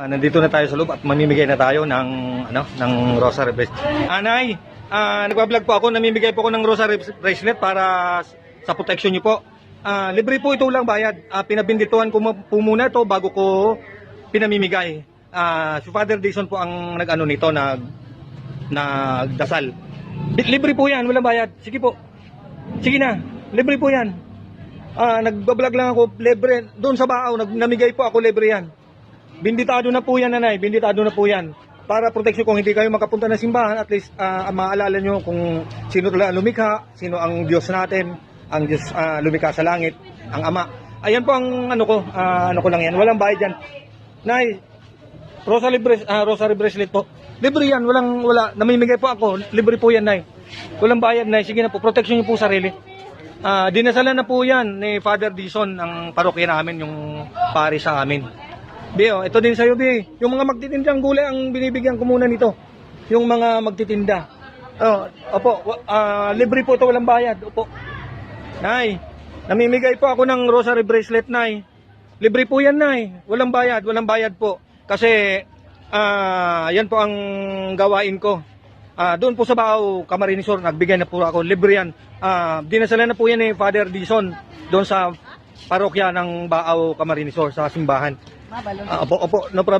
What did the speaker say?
Ah, nandito na tayo sa loob at mamimigay na tayo ng ano ng rosary bracelet. Anay, ah nagba-vlog po ako, namimigay po ako ng rosary bracelet para sa protection niyo po. Ah, libre po ito lang bayad. Ah, pinabindituhan ko po muna ito bago ko pinamimigay. Ah, si Father Dixon po ang nag-ano nito, nag nagdasal. Li- Libre po 'yan, walang bayad. Sige po. Sige na, libre po 'yan. Ah, nagba-vlog lang ako, libre. Doon sa Baaw, nag namigay po ako libre 'yan. Binditado na po yan, nanay. Binditado na po yan. Para protection kung hindi kayo makapunta ng simbahan, at least ah, maalala nyo kung sino talaga ang lumikha, sino ang Diyos natin, ang Diyos ah, lumikha sa langit, ang Ama. Ayan po ang ano ko, ah, ano ko lang yan. Walang bayad yan. Nay, rosary, ah, rosary bracelet po. Libre yan, walang, wala. Namimigay po ako, libre po yan, Nay. Walang bayad, Nay. Sige na po, protection nyo po sarili. Ah, dinasalan na po yan ni Father Dison ng parokya namin, yung pari sa amin. Bio, ito din sa'yo, Bi. Yung mga magtitindang gulay ang binibigyan ko muna nito. Yung mga magtitinda. Oh, opo, ah, libre po ito, walang bayad. Opo. Nay, namimigay po ako ng rosary bracelet, Nay. Libre po yan, Nay. Walang bayad, walang bayad po. Kasi, ah, yan po ang gawain ko. Ah, doon po sa Bao, Camarinesor, nagbigay na po ako. Libre yan. Ah, dinasalan na po yan ni Father Dison doon sa parokya ng Bao, Camarinesor, sa simbahan. Mabalo. Ah, opo, opo, no problem.